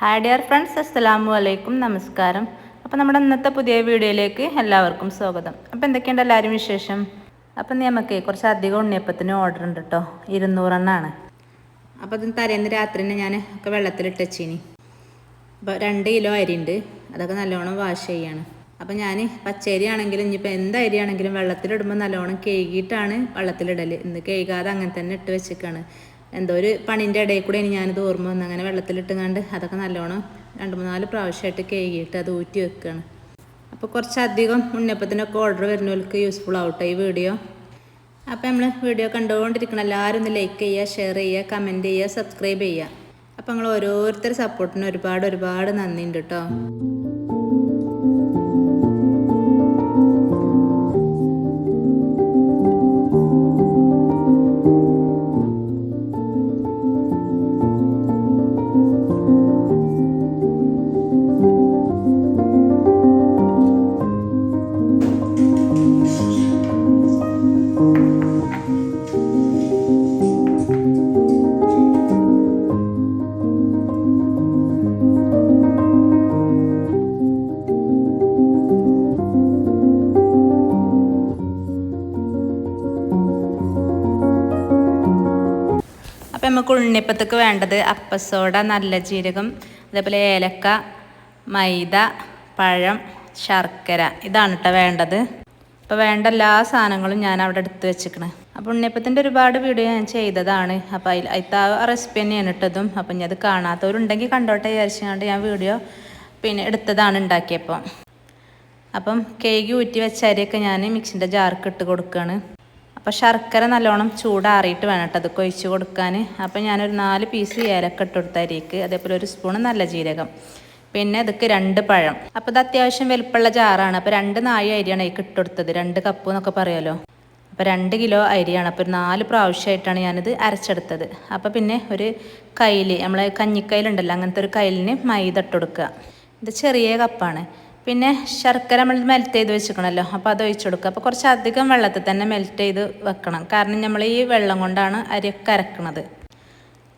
Hi dear friends അസ്സലാമു അലൈക്കും നമസ്കാരം. അപ്പോൾ നമ്മുടെ ഇന്നത്തെ പുതിയ വീഡിയോയിലേക്ക് എല്ലാവർക്കും സ്വാഗതം. അപ്പോൾ എന്തൊക്കെയുണ്ട് എല്ലാവരും വിശേഷം? അപ്പം നമുക്ക് കുറച്ച് അധികം ഉണ്ണിയപ്പത്തിന് ഓർഡർ ഉണ്ട് കേട്ടോ ഇരുന്നൂറെണ്ണാണ്. അപ്പോൾ അത് തലേന്ന് രാത്രി തന്നെ ഞാൻ ഒക്കെ വെള്ളത്തിലിട്ട് വെച്ചിനി. അപ്പോൾ രണ്ട് കിലോ അരി ഉണ്ട്. അതൊക്കെ നല്ലോണം വാഷ് ചെയ്യാണ്. അപ്പോൾ ഞാൻ പച്ചരി ആണെങ്കിലും ഇനിയിപ്പോൾ എന്ത് അരി ആണെങ്കിലും വെള്ളത്തിലിടുമ്പോൾ നല്ലോണം കഴുകിയിട്ടാണ് വെള്ളത്തിലിടൽ ഇന്ന് കഴുകാതെ അങ്ങനെ തന്നെ ഇട്ട് വെച്ചേക്കാണ്. എന്തോ ഒരു പണിന്റെ ഇടയിൽ കൂടെ ഇനി ഞാനിത് ഓർമ്മ വന്ന്. അങ്ങനെ വെള്ളത്തിലിട്ടുങ്ങാണ്ട് അതൊക്കെ നല്ലോണം രണ്ട് മൂന്നാൽ പ്രാവശ്യമായിട്ട് കഴുകിയിട്ട് അത് ഊറ്റി വെക്കുകയാണ് അപ്പോൾ കുറച്ചധികം ഉണ്ണിയപ്പത്തിനൊക്കെ ഓർഡർ വരുന്നവർക്ക് യൂസ്ഫുൾ ആവട്ടെ ഈ വീഡിയോ. അപ്പോൾ നമ്മൾ വീഡിയോ കണ്ടുകൊണ്ടിരിക്കണം എല്ലാവരും ഒന്ന് ലൈക്ക് ചെയ്യുക ഷെയർ ചെയ്യുക കമന്റ് ചെയ്യുക സബ്സ്ക്രൈബ് ചെയ്യുക. അപ്പോൾ നിങ്ങൾ ഓരോരുത്തർ സപ്പോർട്ടിന് ഒരുപാട് ഒരുപാട് നന്ദിയുണ്ട് കേട്ടോ അപ്പം നമുക്ക് ഉണ്ണിപ്പത്തേക്ക് വേണ്ടത് അപ്പസോട നല്ല ജീരകം അതേപോലെ ഏലക്ക മൈദ പഴം ശർക്കര. ഇതാണ് കേട്ടോ വേണ്ടത്. അപ്പോൾ വേണ്ട എല്ലാ സാധനങ്ങളും ഞാൻ അവിടെ എടുത്ത് വെച്ചിക്കണേ. അപ്പോൾ ഉണ്ണിയപ്പത്തിന്റെ ഒരുപാട് വീഡിയോ ഞാൻ ചെയ്തതാണ്. അപ്പോൾ അതിൽ അതിലത്തെ ആ റെസിപ്പി തന്നെയാണ് ഇട്ടതും. അപ്പോൾ ഞാൻ അത് കാണാത്തവരുണ്ടെങ്കിൽ കണ്ടോട്ടെ വിചാരിച്ചുകൊണ്ട് ഞാൻ വീഡിയോ പിന്നെ എടുത്തതാണ് ഉണ്ടാക്കിയപ്പോൾ അപ്പം കേക്ക് ഊറ്റി വെച്ച അരിയൊക്കെ ഞാൻ മിക്സിന്റെ ജാർക്ക് ഇട്ട് കൊടുക്കുകയാണ് അപ്പോൾ ശർക്കര നല്ലോണം ചൂടാറിയിട്ട് വേണം കേട്ടോ അതൊക്കെ ഒഴിച്ച് കൊടുക്കാൻ. അപ്പോൾ ഞാനൊരു നാല് പീസ് ഏലക്ക ഇട്ട് കൊടുത്ത അരിക്ക് അതേപോലെ ഒരു സ്പൂൺ നല്ല ജീരകം പിന്നെ ഇതൊക്കെ രണ്ട് പഴം. അപ്പോൾ ഇത് അത്യാവശ്യം വലുപ്പമുള്ള ജാറാണ്. അപ്പോൾ രണ്ട് നാഴി അരിയാണ് അതിൽ ഇട്ട് കൊടുത്തത്. രണ്ട് കപ്പ് എന്നൊക്കെ പറയുമല്ലോ. അപ്പോൾ രണ്ട് കിലോ അരിയാണ്. അപ്പോൾ ഒരു നാല് പ്രാവശ്യമായിട്ടാണ് ഞാനിത് അരച്ചെടുത്തത്. അപ്പോൾ പിന്നെ ഒരു കയ്യിൽ നമ്മളെ കഞ്ഞിക്കയിലുണ്ടല്ലോ അങ്ങനത്തെ ഒരു കയ്യിലിന് മൈദ ഇട്ട് കൊടുക്കുക. ഇത് ചെറിയ കപ്പാണ് പിന്നെ ശർക്കര നമ്മൾ മെൽറ്റ് ചെയ്ത് വെച്ചിക്കണമല്ലോ അപ്പോൾ അത് ഒഴിച്ചു കൊടുക്കുക. അപ്പോൾ കുറച്ച് അധികം വെള്ളത്തിൽ തന്നെ മെൽറ്റ് ചെയ്ത് വെക്കണം. കാരണം നമ്മൾ ഈ വെള്ളം കൊണ്ടാണ് അരിയൊക്കെ അരക്കണത്.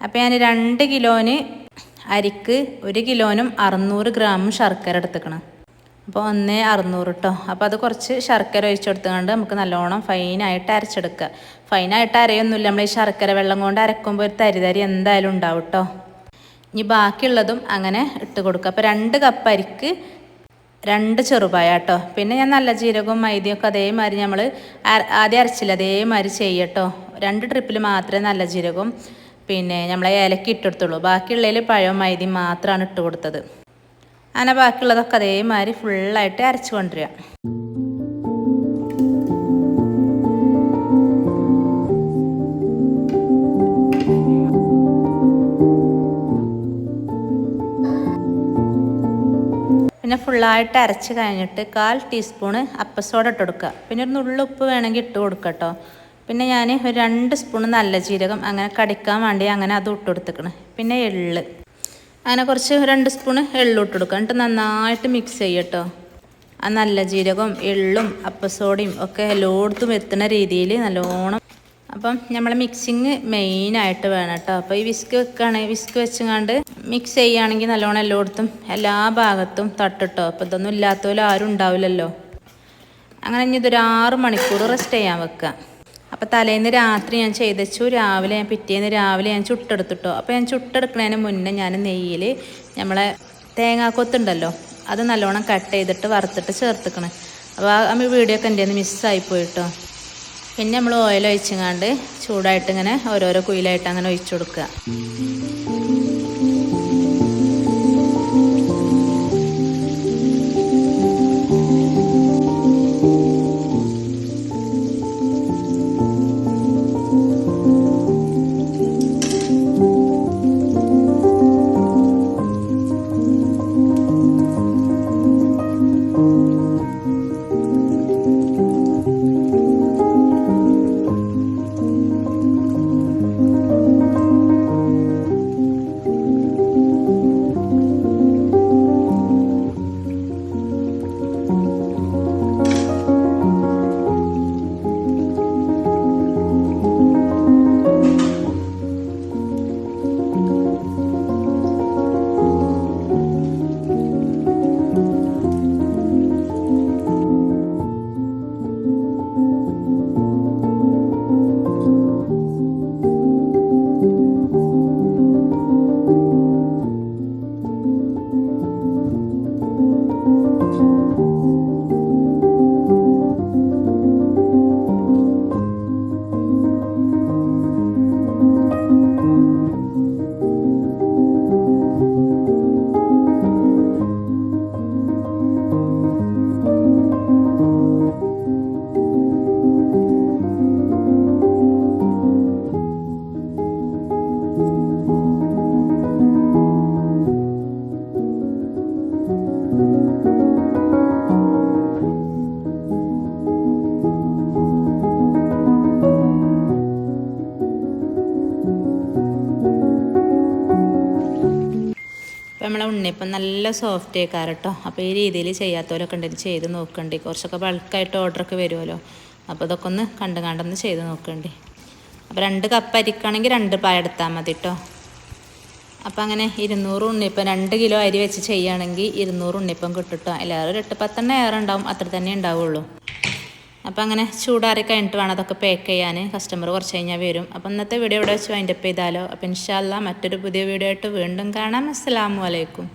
അപ്പോൾ ഞാൻ രണ്ട് കിലോന് അരിക്ക് ഒരു കിലോനും അറുന്നൂറ് ഗ്രാം ശർക്കര എടുത്തുക്കണം. അപ്പോൾ ഒന്നേ അറുന്നൂറ് കേട്ടോ അപ്പോൾ അത് കുറച്ച് ശർക്കര ഒഴിച്ചു കൊടുത്തുകൊണ്ട് നമുക്ക് നല്ലോണം ഫൈനായിട്ട് അരച്ചെടുക്കുക. ഫൈനായിട്ട് അരയൊന്നുമില്ല. നമ്മൾ ഈ ശർക്കര വെള്ളം കൊണ്ട് അരക്കുമ്പോൾ ഒരു തരി തരി എന്തായാലും ഉണ്ടാവും കേട്ടോ ഇനി ബാക്കിയുള്ളതും അങ്ങനെ ഇട്ട് കൊടുക്കുക. അപ്പോൾ രണ്ട് കപ്പ് അരിക്ക് രണ്ട് ചെറുപായ കേട്ടോ. പിന്നെ ഞാൻ നല്ല ജീരകവും മൈദയൊക്കെ അതേമാതിരി നമ്മൾ ആദ്യം അരച്ചില്ല അതേമാതിരി ചെയ്യട്ടോ രണ്ട് ട്രിപ്പിൽ മാത്രമേ നല്ല ജീരകവും പിന്നെ നമ്മളെ ഏലക്ക ഇട്ടെടുത്തുള്ളൂ. ബാക്കിയുള്ളതിൽ പഴവും മൈദയും മാത്രമാണ് ഇട്ട് കൊടുത്തത്. അങ്ങനെ ബാക്കിയുള്ളതൊക്കെ അതേമാതിരി ഫുള്ളായിട്ട് അരച്ചു കൊണ്ടുവരിക. പിന്നെ ഫുള്ളായിട്ട് അരച്ച് കഴിഞ്ഞിട്ട് കാൽ ടീസ്പൂണ് അപ്പസോഡ ഇട്ട് കൊടുക്കുക. പിന്നെ ഒരു നുള്ളു ഉപ്പ് വേണമെങ്കിൽ ഇട്ട് കൊടുക്കുക കേട്ടോ പിന്നെ ഞാൻ ഒരു രണ്ട് സ്പൂൺ നല്ല ജീരകം അങ്ങനെ കടിക്കാൻ വേണ്ടി അങ്ങനെ അത് ഇട്ട് കൊടുത്തേക്കണ്. പിന്നെ എള്ള്. അങ്ങനെ കുറച്ച് രണ്ട് സ്പൂണ് എള്ള് ഇട്ട് കൊടുക്കുക. എന്നിട്ട് നന്നായിട്ട് മിക്സ് ചെയ്യട്ടോ ആ നല്ല ജീരകവും എള്ളും അപ്പസോഡയും ഒക്കെ എല്ലായിടത്തും എത്തുന്ന രീതിയിൽ നല്ലോണം അപ്പം നമ്മൾ മിക്സിങ് മെയിനായിട്ട് വേണം കേട്ടോ അപ്പോൾ ഈ വിസ്ക് വെക്കുകയാണെങ്കിൽ വിസ്ക് വെച്ചുകൊണ്ട് മിക്സ് ചെയ്യുകയാണെങ്കിൽ നല്ലോണം എല്ലായിടത്തും എല്ലാ ഭാഗത്തും തട്ടിട്ടോ. അപ്പോൾ ഇതൊന്നും ഇല്ലാത്തപോലെ ആരും ഉണ്ടാവില്ലല്ലോ. അങ്ങനെ ഇനി ഇതൊരു ആറ് മണിക്കൂർ റെസ്റ്റ് ചെയ്യാൻ വെക്കുക അപ്പോൾ തലേന്ന് രാത്രി ഞാൻ ചെയ്തച്ചു. രാവിലെ ഞാൻ പിറ്റേന്ന് രാവിലെ ഞാൻ ചുട്ടെടുത്തിട്ടോ. അപ്പോൾ ഞാൻ ചുട്ടെടുക്കുന്നതിന് മുന്നേ ഞാൻ നെയ്യിൽ നമ്മളെ തേങ്ങാക്കൊത്തുണ്ടല്ലോ അത് നല്ലോണം കട്ട് ചെയ്തിട്ട് വറുത്തിട്ട് ചേർത്തിക്കണേ. അപ്പോൾ ആ വീഡിയോ ഒക്കെ എന്റെ മിസ്സായി പോയിട്ടോ. പിന്നെ നമ്മൾ ഓയിൽ ഒഴിച്ചങ്ങാണ്ട് ചൂടായിട്ട് ഇങ്ങനെ ഓരോരോ കുയിലായിട്ട് അങ്ങനെ ഒഴിച്ചു കൊടുക്കുക. നമ്മളെ ഉണ്ണിയപ്പം നല്ല സോഫ്റ്റ് ആയിക്കാറ് കേട്ടോ അപ്പോൾ ഈ രീതിയിൽ ചെയ്യാത്തവരൊക്കെ ഉണ്ടെങ്കിൽ ചെയ്ത് നോക്കണ്ടി. കുറച്ചൊക്കെ ബൾക്കായിട്ട് ഓർഡറൊക്കെ വരുമല്ലോ അപ്പോൾ ഇതൊക്കെ ഒന്ന് കണ്ട് കണ്ടൊന്ന് ചെയ്ത് നോക്കണ്ടി. അപ്പോൾ രണ്ട് കപ്പ് അരിക്കുകയാണെങ്കിൽ രണ്ട് പായ എടുത്താൽ മതി കേട്ടോ അപ്പോൾ അങ്ങനെ ഇരുന്നൂറ് ഉണ്ണിപ്പം രണ്ട് കിലോ അരി വെച്ച് ചെയ്യുകയാണെങ്കിൽ ഇരുന്നൂറ് ഉണ്ണിപ്പം കിട്ടും കേട്ടോ എല്ലാവരും ഒരു എട്ട് പത്തെണ്ണം ഏറെ ഉണ്ടാവും അത്ര തന്നെ ഉണ്ടാവുള്ളൂ. അപ്പോൾ അങ്ങനെ ചൂടാറി കഴിഞ്ഞിട്ട് വേണം അതൊക്കെ പാക്ക് ചെയ്യാൻ. കസ്റ്റമർ കുറച്ച് കഴിഞ്ഞാൽ വരും. അപ്പോൾ ഇന്നത്തെ വീഡിയോ ഇവിടെ വെച്ച് വൈൻഡപ്പ് ചെയ്താലോ. അപ്പോൾ ഇൻഷാല്ല മറ്റൊരു പുതിയ വീഡിയോ ആയിട്ട് വീണ്ടും കാണാം. അസ്സലാമു അലൈക്കും.